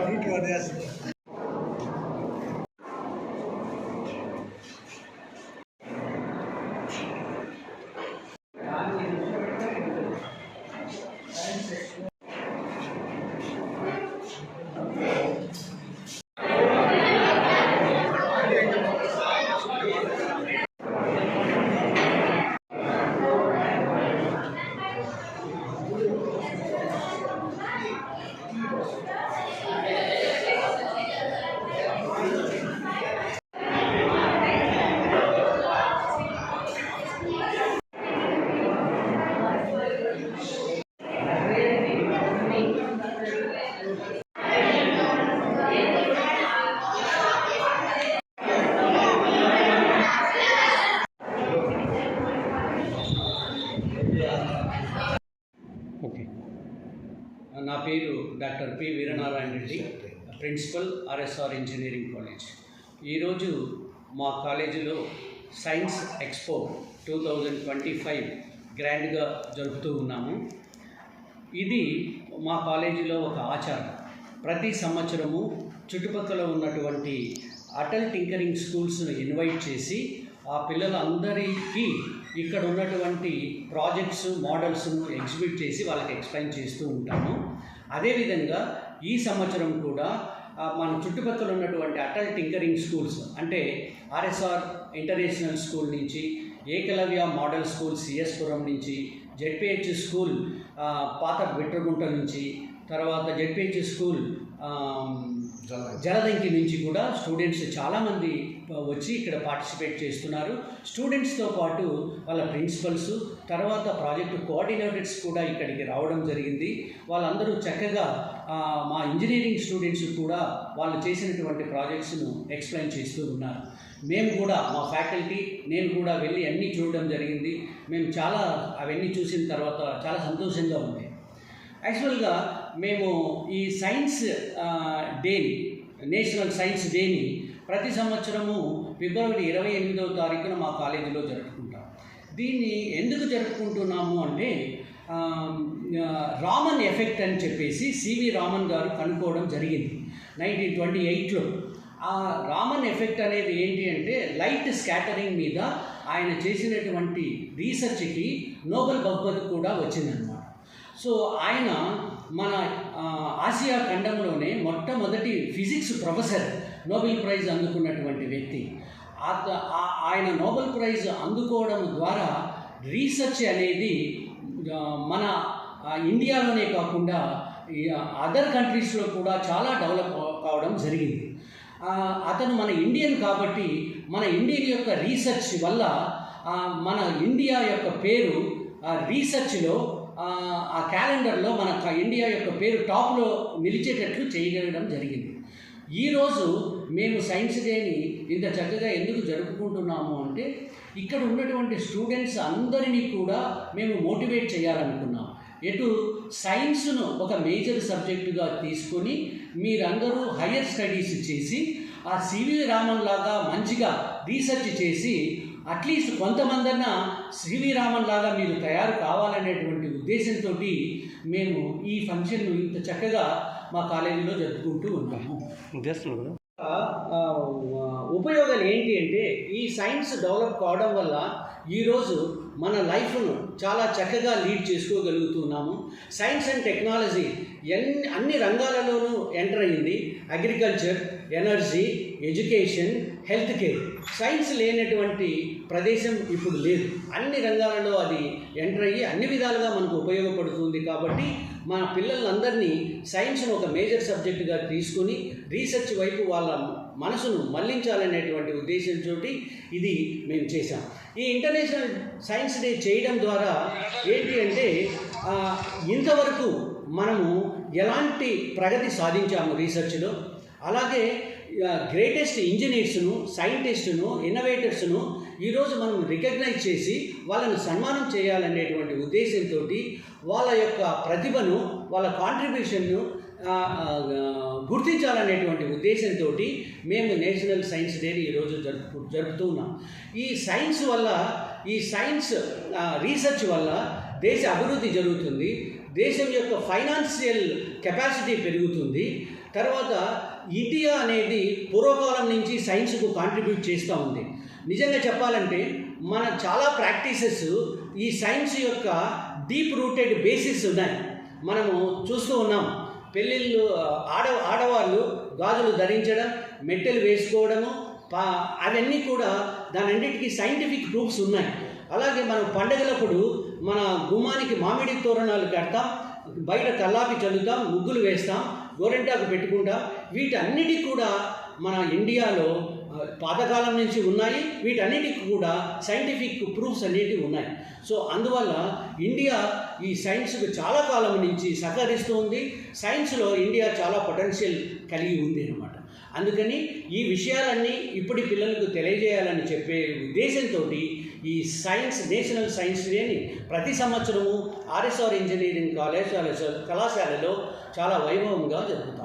你干的事？那你是不是干的？还是说？doctor P. Veeranarayana Reddy principal RSR engineering college. ఈరోజు మా కాలేజీలో science expo two thousand twenty five గ్రాండ్గా జరుపుతూ ఉన్నాము. ఇది మా కాలేజీలో ఒక ఆచారం. ప్రతి సంవత్సరము చుట్టుపక్కల ఉన్నటువంటి అటల్ టింకరింగ్ స్కూల్స్ను ఇన్వైట్ చేసి ఆ పిల్లలందరికీ ఇక్కడ ఉన్నటువంటి ప్రాజెక్ట్స్ మోడల్స్ను ఎగ్జిబిట్ చేసి వాళ్ళకి ఎక్స్ప్లెయిన్ చేస్తూ ఉంటాము. అదేవిధంగా ఈ సంవత్సరం కూడా మన చుట్టుపక్కల ఉన్నటువంటి అటల్ టింకరింగ్ స్కూల్స్ అంటే ఆర్ఎస్ఆర్ ఇంటర్నేషనల్ స్కూల్ నుంచి ఏకలవ్య మోడల్ స్కూల్ సిఎస్పురం నుంచి జెడ్పిహెచ్ స్కూల్ పాత బిట్రగుంట నుంచి తర్వాత జెడ్పిహెచ్ స్కూల్ జలదంకి నుంచి కూడా స్టూడెంట్స్ చాలామంది వచ్చి ఇక్కడ పార్టిసిపేట్ చేస్తున్నారు. స్టూడెంట్స్తో పాటు వాళ్ళ ప్రిన్సిపల్స్ తర్వాత ప్రాజెక్టు కోఆర్డినేటర్స్ కూడా ఇక్కడికి రావడం జరిగింది. వాళ్ళందరూ చక్కగా మా ఇంజనీరింగ్ స్టూడెంట్స్ కూడా వాళ్ళు చేసినటువంటి ప్రాజెక్ట్స్ను ఎక్స్ప్లెయిన్ చేస్తూ ఉన్నారు. మేము కూడా మా ఫ్యాకల్టీ నేను కూడా వెళ్ళి అన్నీ చూడడం జరిగింది. మేము చాలా అవన్నీ చూసిన తర్వాత చాలా సంతోషంగా ఉంది. యాక్చువల్గా మేము ఈ సైన్స్ డేని నేషనల్ సైన్స్ డేని ప్రతి సంవత్సరము ఫిబ్రవరి ఇరవై ఎనిమిదవ తారీఖున మా కాలేజీలో జరుపుకుంటాం. దీన్ని ఎందుకు జరుపుకుంటున్నాము అంటే రామన్ ఎఫెక్ట్ అని చెప్పేసి సివి రామన్ గారు కనుక్కోవడం జరిగింది. నైన్టీన్ ట్వంటీ ఎయిట్లో. ఆ రామన్ ఎఫెక్ట్ అనేది ఏంటి అంటే లైట్ స్కాటరింగ్ మీద ఆయన చేసినటువంటి రీసెర్చ్కి నోబెల్ బహుమతి కూడా వచ్చిందనమాట సో ఆయన మన ఆసియా ఖండంలోనే మొట్టమొదటి ఫిజిక్స్ ప్రొఫెసర్ నోబెల్ ప్రైజ్ అందుకున్నటువంటి వ్యక్తి. ఆయన నోబెల్ ప్రైజ్ అందుకోవడం ద్వారా రీసెర్చ్ అనేది మన ఇండియాలోనే కాకుండా అదర్ కంట్రీస్లో కూడా చాలా డెవలప్ కావడం జరిగింది. అతను మన ఇండియన్ కాబట్టి మన ఇండియన్ యొక్క రీసెర్చ్ వల్ల మన ఇండియా యొక్క పేరు రీసెర్చ్లో ఆ, క్యాలెండర్లో మన ఇండియా యొక్క పేరు టాప్లో నిలిచేటట్లు చేయగలగడం జరిగింది. ఈరోజు మేము సైన్స్ డేని ఇంత చక్కగా ఎందుకు జరుపుకుంటున్నాము అంటే ఇక్కడ ఉన్నటువంటి స్టూడెంట్స్ అందరినీ కూడా మేము మోటివేట్ చేయాలనుకున్నాం. ఎటు సైన్స్ను ఒక మేజర్ సబ్జెక్టుగా తీసుకొని మీరందరూ హయ్యర్ స్టడీస్ చేసి ఆ సివి రామన్ లాగా మంచిగా రీసెర్చ్ చేసి అట్లీస్ట్ కొంతమందన్నా సివి రామన్ లాగా మీరు తయారు కావాలనేటువంటి ఉద్దేశంతో మేము ఈ ఫంక్షన్ను ఇంత చక్కగా మా కాలేజీలో జరుపుకుంటూ ఆ, ఉపయోగాలు ఏంటి అంటే ఈ సైన్స్ డెవలప్ కావడం వల్ల ఈరోజు మన లైఫ్ను చాలా చక్కగా లీడ్ చేసుకోగలుగుతున్నాము. సైన్స్ అండ్ టెక్నాలజీ ఎన్ని అన్ని రంగాలలోనూ ఎంటర్ అయింది agriculture energy education health care science లేనటువంటి ప్రదేశం ఇప్పుడు లేదు. అన్ని రంగాలలో అది ఎంటర్ అయ్యి అన్ని విధాలుగా మనకు ఉపయోగపడుతుంది కాబట్టి మన పిల్లలందరినీ సైన్స్ను ఒక మేజర్ సబ్జెక్టుగా తీసుకొని రీసెర్చ్ వైపు వాళ్ళ మనసును మళ్ళించాలనేటువంటి ఉద్దేశంతో ఇది మేము చేశాం. ఈ ఇంటర్నేషనల్ సైన్స్ డే చేయడం ద్వారా ఏంటి అంటే ఇంతవరకు మనము ఎలాంటి ప్రగతి సాధించాము రీసెర్చ్లో? అలాగే గ్రేటెస్ట్ ఇంజనీర్స్ను సైంటిస్టును ఇన్నోవేటర్స్ను ఈరోజు మనం రికగ్నైజ్ చేసి వాళ్ళను సన్మానం చేయాలనేటువంటి ఉద్దేశంతో వాళ్ళ యొక్క ప్రతిభను వాళ్ళ కాంట్రిబ్యూషన్ను గుర్తించాలనేటువంటి ఉద్దేశంతో మేము నేషనల్ సైన్స్ డేని ఈరోజు జరుపు జరుపుతూ ఉన్నాం. ఈ సైన్స్ వల్ల ఈ సైన్స్ రీసెర్చ్ వల్ల దేశ అభివృద్ధి జరుగుతుంది. దేశం యొక్క ఫైనాన్షియల్ కెపాసిటీ పెరుగుతుంది. తర్వాత ఇండియా అనేది పూర్వకాలం నుంచి సైన్స్కు కాంట్రిబ్యూట్ చేస్తూ ఉంది. నిజంగా చెప్పాలంటే మన చాలా ప్రాక్టీసెస్ ఈ సైన్స్ యొక్క డీప్ రూటెడ్ బేసిస్ ఉన్నాయి. మనము చూస్తూ ఉన్నాం. పెళ్ళిళ్ళు ఆడ ఆడవాళ్ళు గాజులు ధరించడం మెట్టెలు వేసుకోవడము అవన్నీ కూడా దానన్నిటికీ సైంటిఫిక్ ప్రూఫ్స్ ఉన్నాయి. అలాగే మనం పండగలప్పుడు మన గుమ్మానికి మామిడి తోరణాలు కడతాం బయట కల్లాపి చల్లుతాం ముగ్గులు వేస్తాం గోరెంటాకు పెట్టుకుంటాం. వీటన్నిటి కూడా మన ఇండియాలో పాతకాలం నుంచి ఉన్నాయి. వీటన్నిటికి కూడా సైంటిఫిక్ ప్రూఫ్స్ అనేటివి ఉన్నాయి. సో అందువల్ల ఇండియా ఈ సైన్స్కు చాలా కాలం నుంచి సహకరిస్తూ ఉంది సైన్స్లో ఇండియా చాలా పొటెన్షియల్ కలిగి ఉంది అనమాట అందుకని ఈ విషయాలన్నీ ఇప్పటి పిల్లలకు తెలియజేయాలని చెప్పే ఉద్దేశంతో ఈ సైన్స్ నేషనల్ సైన్స్ డేని ప్రతి సంవత్సరము ఆర్ఎస్ఆర్ ఇంజనీరింగ్ కాలేజ్ కళాశాలలో చాలా వైభవంగా జరుగుతుంది